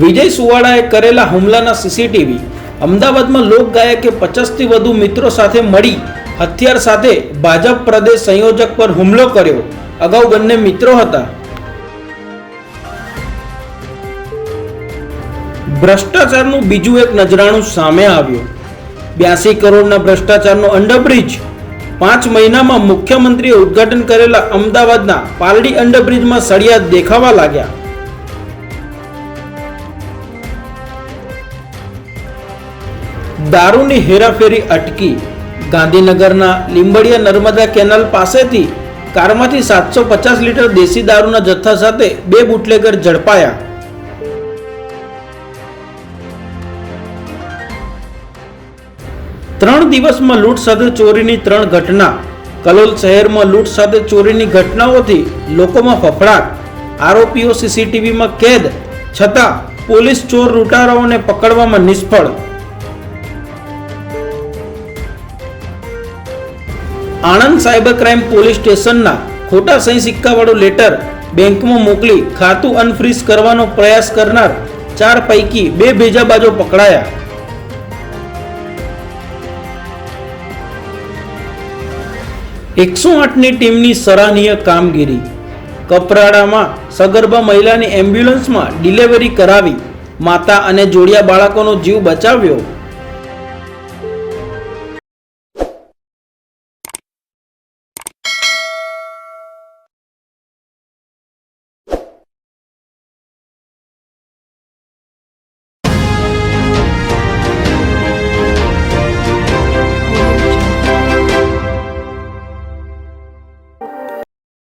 વિજય સુવાળાએ કરેલા હુમલાના સીસીટીવી અમદાવાદમાં લોકગાયકે પચાસથી વધુ મિત્રો સાથે મળી હથિયાર સાથે ભાજપ પ્રદેશ સંયોજક પર હુમલો કર્યો. અગાઉ બંને મિત્રો હતા. ભ્રષ્ટાચારનું બીજું એક નજરાણું સામે આવ્યું. બ્યાસી કરોડના ભ્રષ્ટાચારનો અંડરબ્રિજ. પાંચ મહિનામાં મુખ્યમંત્રીએ ઉદ્ઘાટન કરેલા અમદાવાદના પાલડી અંડરબ્રિજમાં સળિયા દેખાવા લાગ્યા. દારૂની હેરાફેરી અટકી. ગાંધીનગરના લીંબડીયા નર્મદા કેનાલ પાસેથી કારમાંથી સાતસો પચાસ લીટર દેશી દારૂના જથ્થા સાથે બે બુટલેગર ઝડપાયા. ત્રણ દિવસમાં લૂંટ સાથે ચોરીની ત્રણ ઘટના. કલોલ શહેરમાં લૂંટ સાથે ચોરીની ઘટનાઓથી લોકોમાં ફફડાટ. આરોપીઓ સીસીટીવીમાં કેદ, છતાં પોલીસ ચોર લૂંટારાઓને પકડવામાં નિષ્ફળ. આણંદ સાયબર ક્રાઇમ પોલીસ સ્ટેશનના ખોટા સહી સિક્કાવાળો લેટર બેંકમાં મોકલી ખાતું અનફ્રીઝ કરવાનો પ્રયાસ કરનાર ચાર પૈકી બે ભેજાબાજો પકડાયા. એકસો આઠની ટીમની સરાહનીય કામગીરી. કપરાડામાં સગર્ભા મહિલાની એમ્બ્યુલન્સમાં ડિલિવરી કરાવી માતા અને જોડિયા બાળકોનો જીવ બચાવ્યો.